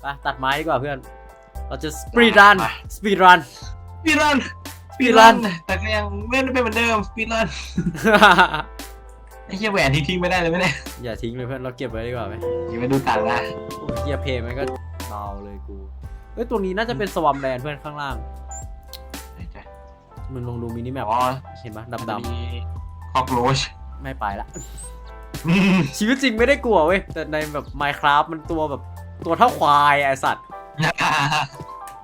ไปตัดไม้ดีกว่าเพื่อน เราจะสปีดรัน สปีดรันปีรัน Speedrun แต่ก็ยังเล่นไม่เป็นเหมือนเดิมปีรันไอ้เหี้ยแหวนทิ้งๆไม่ได้เลยไหมเนี่ย อย่าทิ้งเลยเพื่อนเราเก็บไว้ดีกว่าไหมอย่าไปดูตัดละโอ้ยเฮียเพลงมันก็เบาเลยกู เอ้ยตัวนี้น่าจะเป็นสวอมแลนด์เพื่อนข้างล่าง มันลองดูมินิแมปอ๋อเห็นปะดำมีคอกโรชๆไม่ไปละ ชีวิตจริงไม่ได้กลัวเว้ย แต่ในแบบ Minecraft มันตัวแบบ ตัวเท่าควายอะไอสัตว์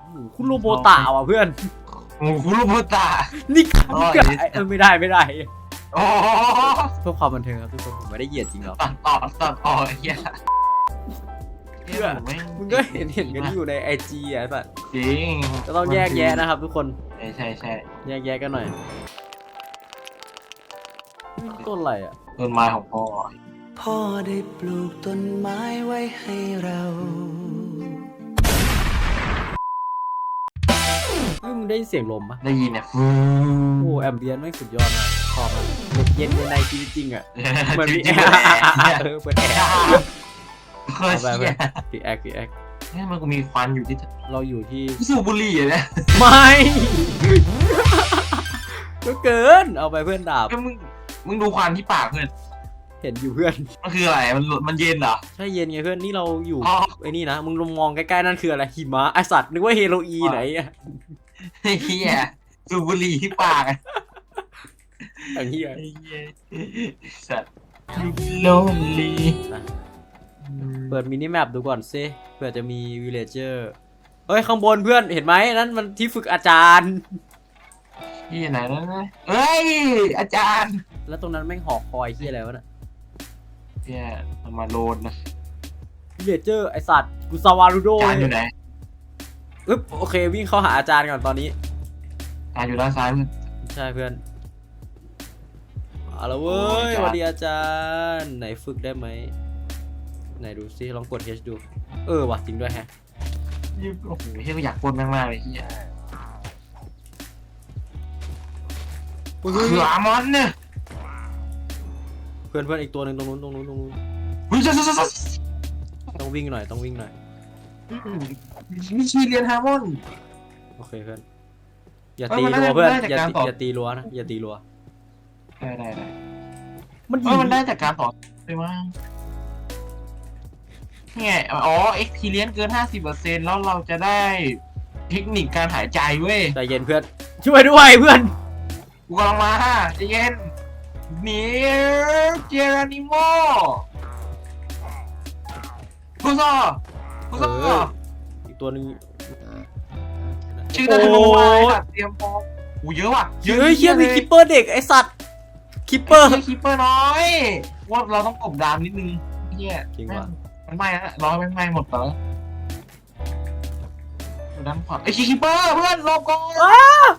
โอ้โหคุณโรโบตาว่ะเพื่อน โอ้โหคุรุโบตา นี่กันอ๋อนี่กันไอ้สัตว์เออไม่ได้ไม่ได้โอ้โหเพื่อความบันเทิงครับทุกคนผมไม่ได้เหยียดจริงหรอก ตัดต่อตัดต่อไอ้เหี้ยเพื่อ มึงก็เห็นเห็นกันอยู่ในไอจีอะไอ้สัตว์จริงก็ต้องแยกแยะนะครับ ทุกคนใช่ใช่ใช่แยกแยะกันหน่อยนี่ต้นอะไรอะต้นไม้ของพ่อ พ่อได้ปลูกต้นไม้ไว้ให้เราเฮ้ยมึงได้ยินเสียงลมปะได้ยินเนี่ยฟูโอ้แอมเบียนไม่งสุดยอดมากชอบมากเย็นในชีวิตจริงอะ เหมือนมีแอชีวิตร์จริงเลยเออเปิดแอร์โคตรเอาไปเหี้ยปีแอคปีแอคเนี่ยมันก็มีควันอยู่ที่เราอยู่ที่ สูบบุหรี่อะเนี่ยไม่ก็เกิน เอาไปเพื่อนดาบก็มึงมึงดูควันที่ปากเพื่อน เห็นอยู่เพื่อน มันคืออะไร มันมันเย็นเหรอ ใช่เย็นไงเพื่อน นี่เราอยู่อ๋อ ไอ้นี่นะ มึงลองมองใกล้ๆนั่นคืออะไร หิมะไอสัตว์นึกว่าเฮโรอีนไหนอะไอ้เหี้ยสูบบุหรี่ที่ปากอะไอ้เหี้ย ไอ้เหี้ยสัตว์โลนลีเปิดมินิแมปดูก่อนซิเผื่อจะมีวิลเลเจอร์เฮ้ย ข้างบนเพื่อนเห็นไหมนั่นมันที่ฝึกอาจารย์ ที่ไหนนั่นนะเฮ้ย อาจารย์ แล้วตรงนั้นแม่งหอคอยที่อะไรวะน่ะ เนี่ยมันมาโลนนะวิลเลเจอร์ไอสัตว์กูซาวารุโดอาจารย์อยู่ไหนอึ๊บโอเควิ่งเข้าหาอาจารย์ก่อนตอนนี้อาจารย์อยู่ด้านซ้ายมึง ใช่เพื่อนเอาละเว้ยโอ้ยสวัสดีอาจารย์ไหนฝึกได้ไหมไหนดูซิลองกด H ดู เออว่ะจริงด้วยแฮะโอ้โหเฮียก็อยากปล้นมากๆเลยเฮียเฮ้ยเขือมอนเนี่ยเพื่อนเพื่อนอีกตัวหนึ่งตรงนู้นตรงนู้นตรงนู้นเฮ้ยเจ้าเจ้าเจ้าต้องวิ่งหน่อยต้องวิ่งหน่อยมีชีเรียนฮาร์มอน โอเคเพื่อนอย่าเอ้ยตีมันรัวได้เพื่อนได้จากอย่าการตีต่ออย่าตีรัวนะอย่าตีรัวได้ได้ได้มันเอ้ยมันได้จากการต่อไปว่านี่ไงอ๋อเอ็กพีเลียนเกินห้าสิบเปอร์เซ็นต์แล้วเราจะได้เทคนิคการหายใจเว้ยใจเย็นเพื่อน ช่วยด้วยเพื่อนกูกำลังมาใจะเย็น เนียเจรานิโมกูซอกูซอเออ อีกตัวหนึ่งชื่อนาธนูไว้สัตว์เตรียมพร้อมกูเยอะว่ะเฮ้ยเฮียมีคิปเปอร์เด็กไอสัตว์คิปเปอร์ไอ้คิปเปอร์น้อยว่าเราต้องกบดามนิดนึงเฮียจริงว่ะ มันไหม้แล้วรอให้มันไหม้หมดก่อนแล้วดูด้านขวาไอ้คิปเปอร์เพื่อนหลบก่อน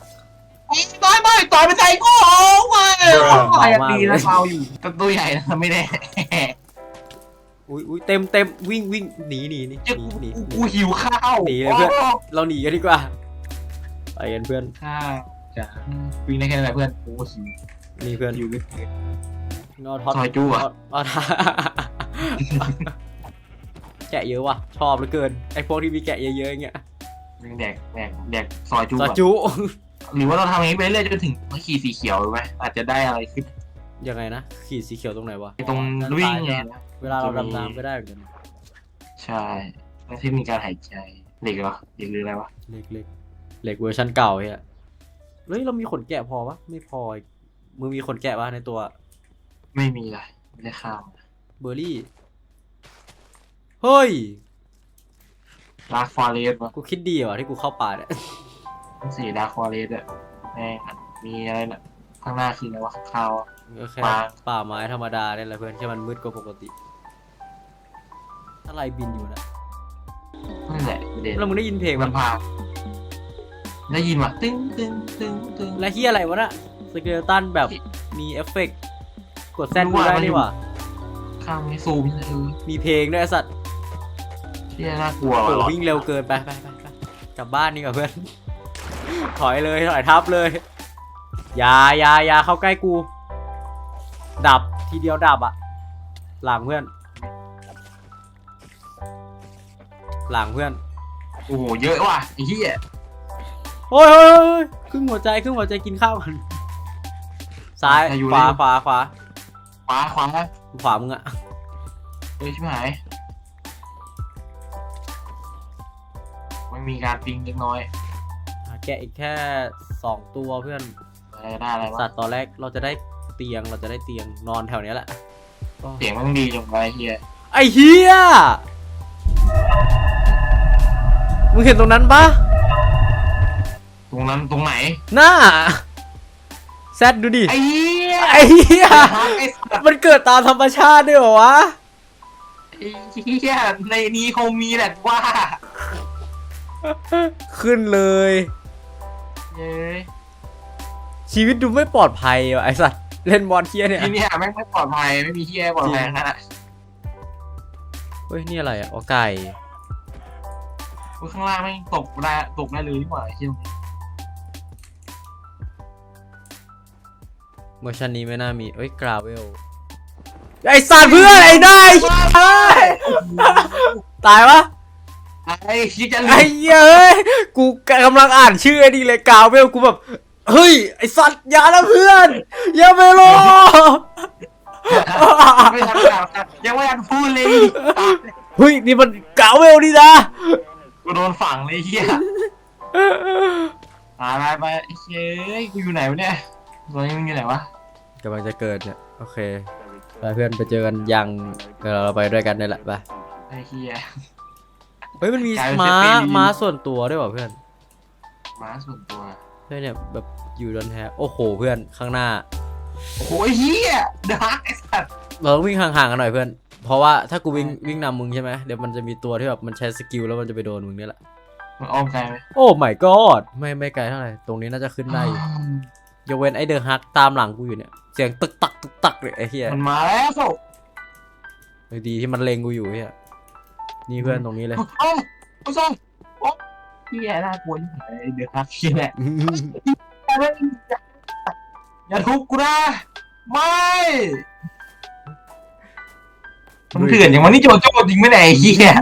อ้าต่อยไม่ต่อยไปใส่กูโอ้ยเบาไอ้มากดีนะเบาอยู่แต่ตัวใหญ่นะไม่แน่อุ้ยอุ้ยเต็มเต็มวิ่งวิ่งหนีหนีหนีเจ้าหนีกูหนีหนีกูหิวข้าวหนีเลยเพื่อนเราหนีกันดีกว่าไปกันเพื่อนข้าวจ้ะวิ่งได้แค่ไหนเพื่อนกูหิวนี่เพื่อนหิวเลยนอทอดซอยจู้อะนอทอดแกะเยอะว่ะชอบเหลือเกินไอพวกที่มีแกะเยอะๆอย่างเงี้ยวิ่งแดกแดกแดกซอยจูซออะจุ หรือว่าเราทำอย่างนี้ไปเรื่อยจนถึงขีดสีเขียวหรือไหมอาจจะได้อะไรขึ้นยังไงนะขีดสีเขียวตรงไหนวะไอ้ตรงวิ่งไงเวลาเราดำน้ำก็ได้เหมือนกันใช่แล้วที่มีการหายใจเหล็กเหรอเหล็กหรืออะไรวะเล็กเล็กเล็กเวอร์ชันเก่าเฮียเฮ้ยเรามีขนแกะพอปะไม่พออีกมึงมีขนแกะปะในตัว ไม่มีเลยไม่ได้ข้าวเบอร์รี่เฮ้ยดาร์คฟอเรสต์วะกูคิดดีว่ะที่กูเข้าป่าเนี่ย สีดาร์คฟอเรสต์อะแม่งอะมีอะไรน่ะข้างหน้าคืออะไรวะข้าวอะ ก็แค่ป่าป่าไม้ธรรมดาเนี่ยแหละเพื่อนแค่มันมืดกว่าปกติ อะไรบินอยู่นะนั่นแหละประเด็นแล้วมึงได้ยินเพลงมัมันนพาได้ยินว่ะตึ้งตึ้งตึ้งตึ้ง และเฮียอะไรวะน่ะสเกลตันแบบมีเอฟเฟกต์กดแซดรู้ดูว่าได้มันอยู่นี่หว่าข้ามไม่ซูมเออมีเพลงด้วยไอ้สัตว์เที่ยน่ากลัวโอ้ว่ะหรอวิ่งเร็วเกินไปไปไปไปกลับบ้านนี่กับเพื่อน ถอยเลยถอยทับเลยอย่าอย่าอย่าเข้าใกล้กู ดับทีเดียวดับอะหลังเพื่อน หลังเพื่อนโอ้โหเยอะว่ะไอ้เหี้ยโอ้ยโอ้ยโอ้ยครึ่งหัวใจครึ่งหัวใจกินข้าวกันซ้ายขวาขวาขวาขวาขวาขวามึงอะเฮ้ยชิบหายไม่มีการปิงเล็กน้อยหา แกะอีกแค่สองตัวเพื่อนอะไรได้อะไรวะสัตว์ตอนแรกเราจะได้เตียงเราจะได้เตียงนอนแถวเนี้ยแหละก็เสียงมันดีจังไปเฮียไอ้เฮียมึงเห็นตรงนั้นปะตรงนั้นตรงไหนหน้าแซดดูดิไอ้เหี้ยไอ้เฮียไอ้สัตว์มันเกิดตามธรรมชาติด้วยเหรอวะไอ้เหี้ยในนี้คงมีแหละว่า ขึ้นเลย เย้ยชีวิตดูไม่ปลอดภัยว่ะไอสัตว์เล่นบอลเฮียเนี่ยที่เนี่ยแม่งไม่ปลอดภัยไม่มีเฮียปลอดภัยขนาดนั้นเฮ้ยนี่อะไรอะอ๋อไก่ข้างล่างแม่งตกได้ตกได้เลยนี่หว่าไอ้เฮียเวอร์ชันนี้ไม่น่ามีเอ้ยกราเวลไอสัตว์เพื่อนไอ้ได้เฮ้ยตายวะ ไอ้คิดจะไอ้เหี้ยเอ้ยกูกำลังอ่านชื่อไอ้นี่เลยกราเวลกูแบบ เฮ้ย ไอสัตว์อย่านะเพื่อนอย่าไปรอไม่ทันข่าวครับยังไม่ทันพูดเลยเฮ้ย นี่มันกราเวลนี่นะกูโดนฝังเลยเฮียตายไปไปไอ้เฮ้ยกูอยู่ไหนวะเนี่ยตอนนี้มึงอยู่ไหนวะกำลังจะเกิดเนี่ย โอเคไปเพื่อนไปเจอกันยังเดี๋ยวเราไปด้วยกันนี่แหละไป ไอ้เฮีย เฮ้ยมันมีกลายเป็นม้าเซฟตี้ดีม้าส่วนตัวด้วยว่ะเพื่อนม้าส่วนตัวเฮ้ยเนี่ยแบบอยู่ดอนแฮโอ้โหเพื่อนข้างหน้า โอ้โหไอ้เฮียดาร์กไอ้สัตว์ เราต้องวิ่งห่างๆกันหน่อยเพื่อน เพราะว่าถ้ากูวิ่งวิ่งนำมึงใช่ไหมเดี๋ยวมันจะมีตัวที่แบบมันใช้สกิลแล้วมันจะไปโดนมึงเนี่ยแหละ มันอ้อมไกลไหมโอ้ my god ไม่ไม่ไกลเท่าไหร่ ตรงนี้น่าจะขึ้นได้อยู่ยกเว้นไอเดอร์ฮักตามหลังกูอยู่เนี่ย เสียงตึกตักตึกตักเลยไอ้เหี้ยมันมาแล้ว ดีที่มันเลงกูอยู่เหี้ย นี่เพื่อนตรงนี้เลยโอ้โอ้ยโอ้เฮียน่ากลัวยิ่งไอ้เดือดครับเฮียอย่าทุบกูนะไม่มันเถื่อนอย่างวันนี้โจโจ้จริงไหมเนี่ยไอ้เฮีย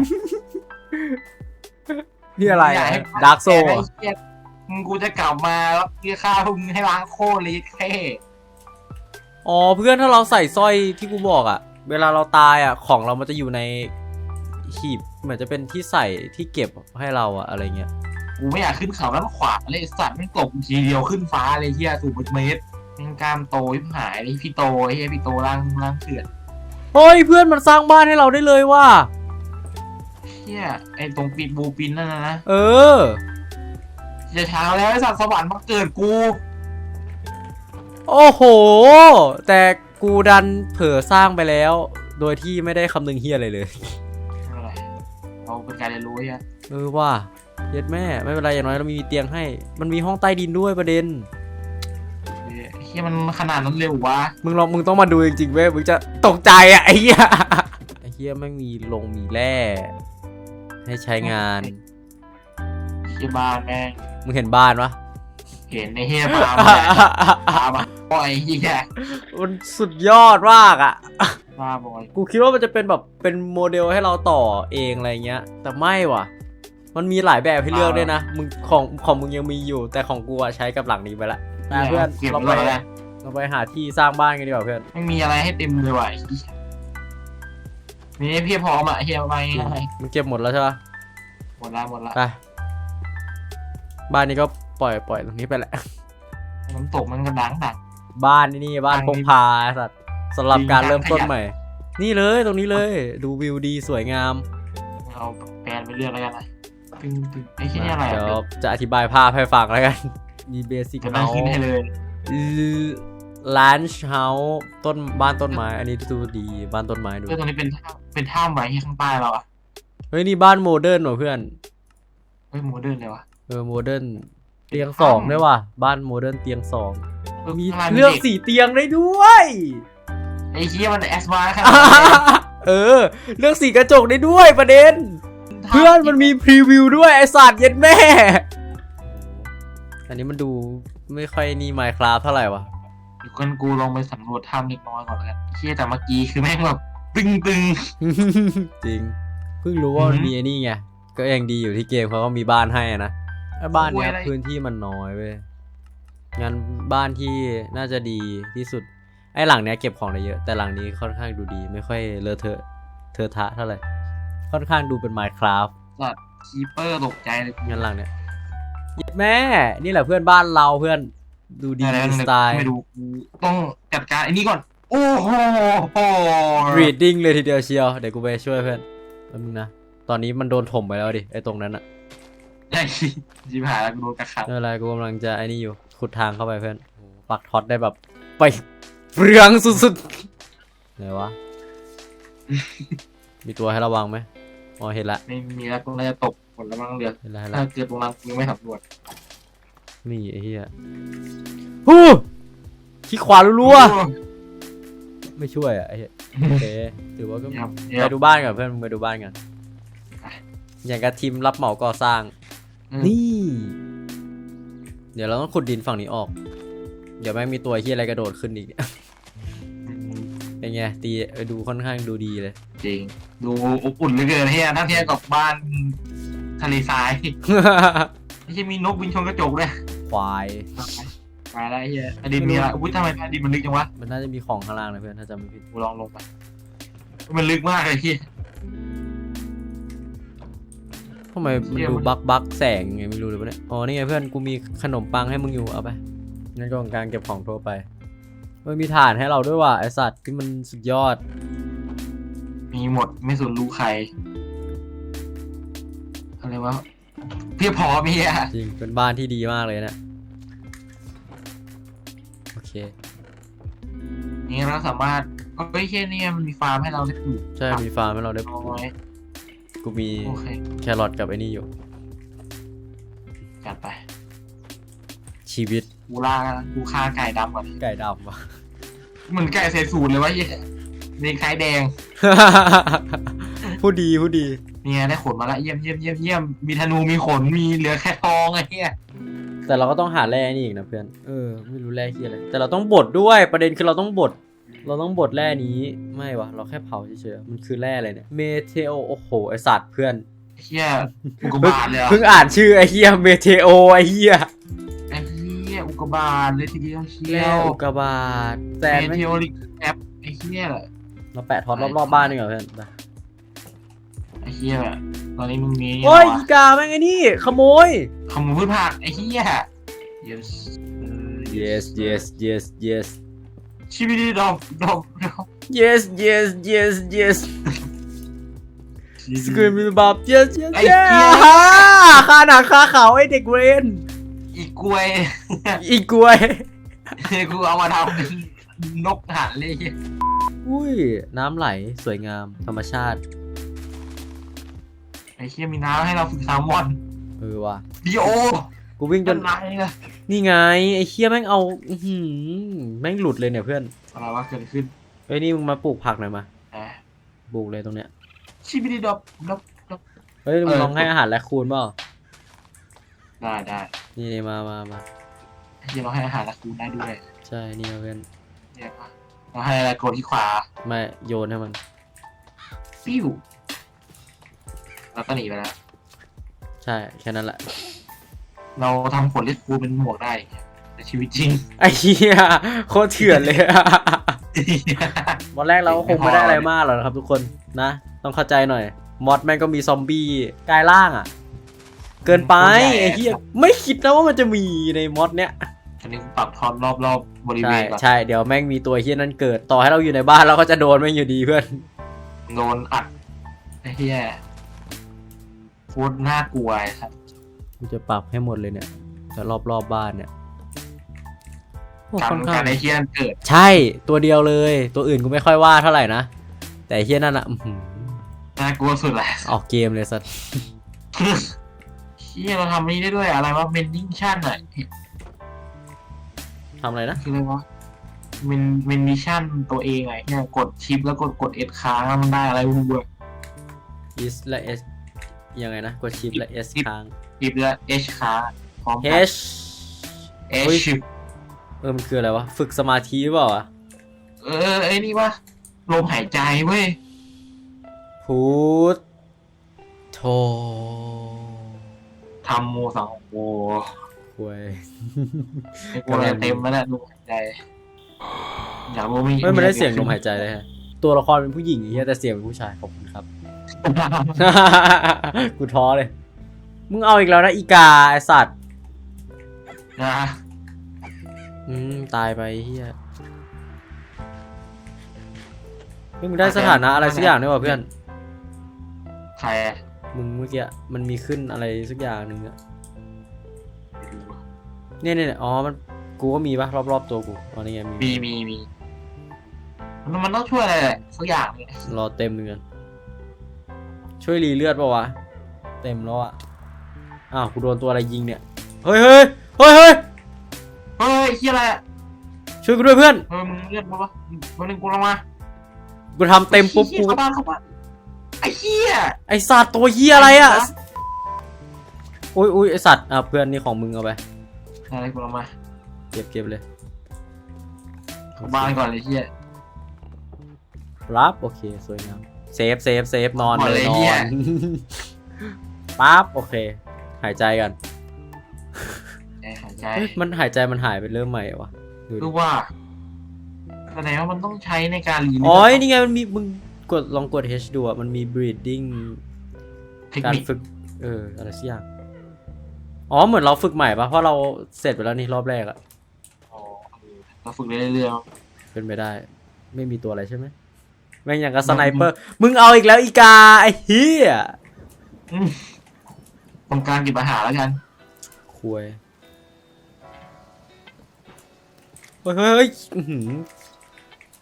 นี่อะไรยากให้ดาร์กโซไอ้เหี้ยมึงกูจะกลับมาแล้วเรียกค่าพวกมึงให้ล้างโคตรเลยแค่อ๋อเพื่อนถ้าเราใส่สร้อยที่กูบอกอะเวลาเราตายอะของเรามันจะอยู่ใน หีบเหมือนจะเป็นที่ใส่ที่เก็บให้เราอะอะไรเงี้ยกูไม่อยากขึ้นเขาแล้วขวาเลยไอ้สัตว์ไม่งตกทีเดียวขึ้นฟ้าเลยเฮียสูงเป็นเมตรแม่งกล้ามโตยิบหายเลยพี่โตไอ้เฮียพี่โตร่างร่างเถื่อนเฮ้ยเพื่อนมันสร้างบ้านให้เราได้เลยว่ะเฮียไอ้ตรงปีบูปินนั่นนะนะเออ จะเช้าแล้วไอ้สัตว์สวรรค์มาเกิดกู โอ้โห แต่กูดันเผลอสร้างไปแล้ว โดยที่ไม่ได้คำนึงเฮียอะไรเลยไม่เป็นไร เราเป็นการเรียนรู้เฮียเออว่าเย็ดแม่ไม่เป็นไรอย่างน้อยเรามีเตียงให้ มันมีห้องใต้ดินด้วยประเด็นเฮียมันขนาดนั้นเร็ววะมึงลองมึงต้องมาดูจริงๆเว้ยมึงจะตกใจอะไอ้เหี้ยไอ้เหี้ยไม่งมีลงมีแร่ให้ใช้งานเฮียบ้านแม่งมึงเห็นบ้านปะเห็นในเฮียพามาพามาปล่อยเฮียมันสุดยอดมากอะ บ้าบอยกูคิดว่ามันจะเป็นแบบเป็นโมเดลให้เราต่อเองอะไรเงี้ย แต่ไม่ว่ะ มันมีหลายแบบให้เลือกด้วยนะ มึงของของมึงยังมีอยู่ แต่ของกูอะใช้กับหลังนี้ไปละอะเพื่อนเก็บเราไว้ไปแล้วเราไปหาที่สร้างบ้านกันดีกว่าเพื่อน ไม่มีอะไรให้เต็มเลยว่ะไอ้เหี้ยมีให้พี่พร้อมอะเฮียไปง่ายมึงเก็บหมดแล้วใช่ปะหมดละหมดละไปบ้านนี้ก็ปล่อยปล่อยตรงนี้ไปแหละน้ำตกมันก็ดังดังบ้านนี่นี่บ้านบ้านพนี้กพาสัตว์ สำหรับการจริงเริ่มต้นขยะใหม่ นี่เลยตรงนี้เลยดูวิวดีสวยงามเอาแปลนไปเรื่อยแล้วกันนะตึงตึงไอ้ที่นี่อะไรเดี๋อะยวจะอธิบายภาพให้ฟังแล้วกันมีเบสิกจะนั่งเฮาขึ้นให้เลยลันช์เฮาส์ต้นบ้านต้นไม้ อันนี้ดูดีบ้านต้นไม้ดูเพื่อนตรงนี้เป็นถ้ำเป็นถ้ำไว้ที่ข้างใต้เราอะเฮ้ยนี่บ้านโมเดิร์นว่ะเพื่อนเฮ้ยโมเดิร์นเลยวะเออโมเดิร์นเตียงสองด้วยว่ะบ้านโมเดิร์นเตียงสองเออมีข้างล่างเลือกด็สีเตียงได้ด้วย ไอ้เฮียมันแอสมาขนาดนั้นเลยเออเลือกสีกระจกได้ด้วยประเด็น เพื่อนมันมีพรีวิวด้วยไอสัตว์เย็ดแม่ อันนี้มันดูไม่ค่อยนี่ไมคราฟเท่าไหร่วะเดี๋ยวกันกูลองไปสำรวจถ้ำเล็กน้อยก่อนแล้วกันเฮียแต่เมื่อกี้คือแม่งแบบตึงตึงจริง เพิ่งรู้ว่ามันอือหือมีไอ้นี่ไง ก็ยังดีอยู่ที่เกมเขาก็มีบ้านให้อะนะไอ้บ้านเนี้ยพื้นที่มันน้อยเว้ยงั้นบ้านที่น่าจะดีที่สุด ไอ้หลังเนี้ยเก็บของได้เยอะ แต่หลังนี้ค่อนข้างดูดี ไม่ค่อยเลอะเทอะเทอะทะเท่าไหร่ ค่อนข้างดูเป็น Minecraft สัตว์คีเปอร์ตกใจเลยงั้นหลังเนี้ยเย็ดแม่ นี่แหละเพื่อนบ้านเราเพื่อน ดูดีอะไรมีนะสไตล์ไม่ดูกูต้องจัดการไอ้นี่ก่อน โอ้โห reading เลยทีเดียวเชียว เดี๋ยวกูไปช่วยเพื่อนแป๊บนึงนะ ตอนนี้มันโดนถมไปแล้วดิ ไอ้ตรงนั้นอะใช่ชิบหายแล้วกูโดนกระขับไม่เป็นไรกูกำลังจะไอ้นี่อยู่ ขุดทางเข้าไปเพื่อนโอ้โหปักท็อตได้แบบไป เปลืองสุดๆไหนวะ มีตัวให้ระวังไหมอ๋อเห็นละ ไม่มีแล้วกูน่าจะตกหมดแล้วมั้งเรือเห็นละเห็นถ้าละเจอตรงนั้นกูยังไม่สำรวจนี่ไอ้เหี้ยฮู้ขี้ขวารัวๆไม่ช่วยอะไอ้เหี้ยโอเคถือว่าก็เยี่ยมไปเยี่ยมดูบ้านก่อนเพื่อนมึงไปดูบ้านกันอย่างกับทีมรับเหมาก่อสร้าง อืมนี่ เดี๋ยวเราต้องขุดดินฝั่งนี้ออก เดี๋ยวแม่งมีตัวที่อะไรกระโดดขึ้นอีก เป็นไงตีเออดูค่อนข้างดูดีเลย จริง ดูอบอุ่นเหลือเกินเฮียถ้าเทียบกับบ้านทะเลทรายไม่ใช่มีนกบินชนกระจกด้วยควายมาแล้วเฮียอดินมีอะไรอุ้ยทำไมอดินมันลึกจังวะมันน่าจะมีของข้างล่างนะเพื่อนถ้าจำไม่ผิดกูลองลงไปมันลึกมากเลยเฮียทำไมมันเชี่ยดูมันบักบักแสงไงไม่รู้เลยปะเนี่ยอ๋อนี่ไงเพื่อนกูมีขนมปังให้มึงอยู่เอาไปนั่นก็ของการเก็บของทั่วไป มันมีฐานให้เราด้วยว่ะไอสัตว์ที่มันสุดยอด มีหมดไม่สนรู้ใครอะไรวะเพียบพร้อมเฮียจริงเป็นบ้านที่ดีมากเลยเนะโอเคนี่เราสามารถเฮ้ยเฮียเนี่ยมันมีฟาร์มให้เราได้ปลูกใช่มีฟาร์มให้เราได้เอาไว้กูมีโอเคแครอทกับไอ้นี่อยู่จัดไป ชีวิตกูล่ากูฆ่าไก่ดำก่อนไก่ดำว่ะเหมือนไก่ใส่สูตรเลยวะเฮียนี่คล้ายแดง ผู้ดีผู้ดี เนี่ยได้ขนมาละเยี่ยมเยี่ยมเยี่ยมเยี่ยมมีธนูมีขนมีเหลือแค่ทองไอ้เหี้ยแต่เราก็ต้องหาแร่นี่อีกนะเพื่อน เออไม่รู้แร่ที่อะไร แต่เราต้องบดด้วยประเด็นคือเราต้องบด เราต้องบดแร่นี้ไม่วะเราแค่เผาเฉยๆ มันคือแร่อะไรเนี่ย เมเทโอโอ้โหไอสัตว์เพื่อนไอ้เหี้ยอุกกาบาตเลยเหรอเพิ่งอ่านชื่อไอเฮียเมเทโอไอเฮียไอ้เหี้ยอุ กกาบาตเลยทีเดียวเชียแร่วอุกกาบาตแซนเมไม่เทโอริกแอปไอ้เหี้ยเราแปะท็อตรอบๆบ้านดีกว่าเพื่อนไปไอ้เหี้ยตอนนี้มึงมีโอ้ยอีกาแม่งไอ้นี่ ขโมย ขโมยพืชผักไอ้เหี้ย yes yes yes yes yes ชิบิดีดอกดอกดอก yes yes yes yes สกุลมีบับ yes yes ไอ้ yes เหี้ยค่าหนังค่าเขาไอเด็กเวน อีกกล้วยอีกล้วย กูเอามาทำเป็นนกหันเลยไอ้เหี้ยอุ้ย น้ำไหลสวยงามธรรมชาติ ไอ้เหี้ยมีน้ำให้เราฝึกแซลมอนเออว่ะ ดีโอกูวิ่งจต้นนไม้นะนี่ไง ไอ้เคี้ยแม่งเอาอื้อหือแม่งหลุดเลยเนี่ยเพื่อนอะไรวะเกิดอะไรขึ้นเฮ้ยนี่มึงมาปลูกผักหน่อยมาอะปลูกเลยตรงเนี้ยชิบิดีดอกดอกดอกเฮ้ยมึงเออ ลองให้อาหารแรคคูนเปล่าได้ได้ นี่มามามาที่เราให้อาหารละคูณได้ด้วยใช่นี่เพื่อนเนี่ยปะเราให้อะไรกดที่ขวาไม่โยนให้มันปิ้วแล้วก็หนีไปแล้วใช่แค่นั้นแหละเราทำผลเลสคูณเป็นหมวกได้ในชีวิตจริงไอ้เหี้ยโคตรเถื่อนเลยอะวันแรกเราก็คงไม่ได้อะไรมากหรอกนะครับทุกคนนะ ต้องเข้าใจหน่อย มอดแม่งก็มีซอมบี้กลายร่างอะ เกินไปไอ้เหี้ยไม่คิดนะว่ามันจะมีในมอดเนี้ยอันนี้ปรับทอนรอบๆบบริเวใช่ณก่อนใช่เดี๋ยวแม่งมีตัวเฮี้ยนั้นเกิดต่อให้เราอยู่ในบ้านเราก็จะโดนแม่งอยู่ดีเพื่อน โดนอัดไอ้เหี้ยโคตรน่ากลัวไอ้ครับกูจะปรับให้หมดเลยเนี่ยแต่รอบรอบๆบ้านเนี่ยโอ้การค่อนข้างการไอ้เหี้ยเกิดใช่ตัวเดียวเลย ตัวอื่นกูไม่ค่อยว่าเท่าไหร่นะ แต่ไอ้เฮี้ยนั่นอะอื้อหือน่ากลัวสุดแหละ ออกเกมเลยสัตว์ เหี้ยเราทำนี่ได้ด้วยอะไรวะเมนดิ้งชั่นอะทำอะไรนะ คืออะไรวะเมนเมนมิชั่นตัวเองไงเนี่ยกดชิปแล้วกดกดเอสค้างแล้วมันได้อะไรไม่รู้อะ is และ s ยังไงนะ กดชิปและ s ค้าง ชิปแล้วเอชค้างพร้อมกัน h เอเฮ้ยชิปเออมันคืออะไรวะ ฝึกสมาธิหรือเปล่าวะเออไอ้นี่วะลมหายใจเว้ย พุทโธ ทำโมสังโมควยไอ้กูอะไรเต็มแล้วนะดูหายใจอยากรู้มีไม่มันได้เสียงลมหายใจเลยฮะตัวละครเป็นผู้หญิงไอ้เฮียแต่เสียงเป็นผู้ชายขอบคุณครับ กูท้อเลย มึงเอาอีกแล้วนะอีกาไอสัตว์นะอืมตายไปไอ้เฮียเฮ้ยมึงได้สถานะอะไรสักอย่างด้วยวะเพื่อนใครอะ มึงเมื่อกี้มันมีขึ้นอะไรสักอย่างหนึ่งอะไม่รู้อะเนี่ยเนี่ยเนี่ยอ๋อมันกูก็มีปะรอบๆตัวกูอ๋อนี่ไงมีมีมีมีมันมันต้องช่วยอะไรแหละสักอย่างเนี่ยรอเต็มหนึ่งกันช่วยรีเลือดปะวะเต็มแล้วอะอ้าวกูโดนตัวอะไรยิงเนี่ยเฮ้ยเฮ้ยเฮ้ยเฮ้ยเฮ้ยเฮียอะไรอะช่วยกูด้วยเพื่อนเออมึงเลือดมาปะมันหนึ่งกูลงมากูทำเต็มปุ๊บหี้กูยเข้าบ้านเข้าบ้านไอ้ เหี้ยไอสัตว์ตัวเฮียอะไรอะอุ้ยอุ้ยไอสัตว์อะเพื่อนนี่ของมึงเอาไปอะไรกูลงมาเก็บเก็บเลยเข้าบ้านก่อนเลยเหี้ยปั๊บโอเคสวยงามเซฟเซฟเซฟนอนหมดเลเลยยนอเหี้ยนปั๊บโอเค หายใจกันใจหายใจเฮ้ยมันหายใจมันหายไปเริ่มใหม่วะดูดิคือว่าแสดงว่ามันต้องใช้ในการรีอ๋อนี่ไงมันมีมึง กดลองกด H ดูอะมันมี breathing เทคการนิคฝึก เออ อะไรสักอย่าง อ๋อ เหมือนเราฝึกใหม่ปะเพราะเราเสร็จไปแล้วนี่รอบแรกอะอ๋อเออเราฝึกเรื่อยเป็นไปได้ ไม่มีตัวอะไรใช่ไหม แม่งอย่างกับสไนเปอร์ มึงเอาอีกแล้วอีกา ไอ้เหี้ยๆอืมตรงกลางเก็บอาหารแล้วกัน คุยเฮ้ยเฮ้ยเฮ้ยอื้อหือ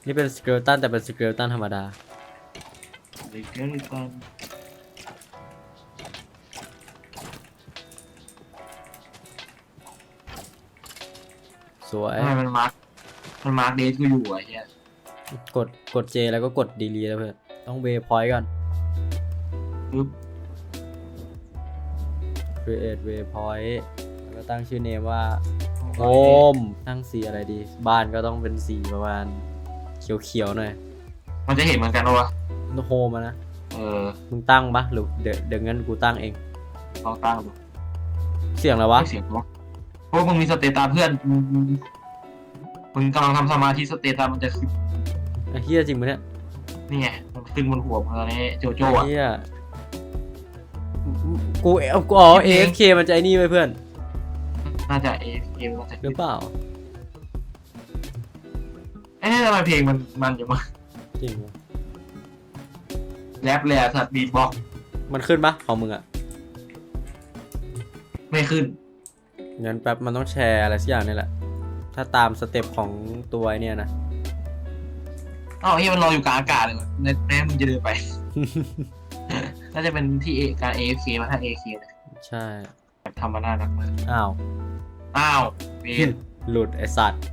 นี่เป็นสเกลตันแต่เป็นสเกลตันธรรมดา เลยเกินตอนสวยทำไมมันมาร์กมันมาร์กเดทกูอยู่อะเฮียกดกด J แล้วก็กด delete แล้วเพื่อน ต้องเวพอยต์ก่อน ปึ๊บ create waypoint แล้วก็ตั้งชื่อเนมว่าโอมตั้งสีอะไรดี บ้านก็ต้องเป็นสีประมาณเขียวๆหน่อย มันจะเห็นเหมือนกันปะวะโฮมอะนะ เออมึงตั้งปะหรือเดี๋ยวเดี๋ยวงั้นกูตั้งเอง ลองตั้งดูเสียงอะไรวะไม่เสียงวะเพราะว่ามึงมีสเตตัสเพื่อนมึงมึงมึงกำลังทำสมาธิสเตตัสมันจะขึ้นไอ้เฮียจริงปะเนี่ยนี่ไงมันขึ้นบนหัวมึงตอนนี้โจโจ้อะ ไอ้เฮียกูเอากูอ๋อ AFK มันจะไอ้นี่ไปเพื่อน น่าจะเอเอน่าจะหขึ้รืนอเปล่า เอ๊ะทำไมเพลงมันมันอยู่มา จริงวะแรปเลยอะสัตว์บีทบ็อกซ์มันขึ้นปะของมึงอะไม่ขึ้น งั้นแป๊บมันต้องแชร์อะไรสักอย่างนี่แหละ ถ้าตามสเต็ปของตัวไอ้เนี่ยนะอ้าวเฮียมันรออยู่กลางอากาศเลยว่ะในแม่มึงจะเดินไป น่าจะเป็นที่ A- การ AFK มาถ้า AFK นะใช่ แบบทำมาน่ารักมากอ้าว อ้าวเวนหลุดไอสัตว์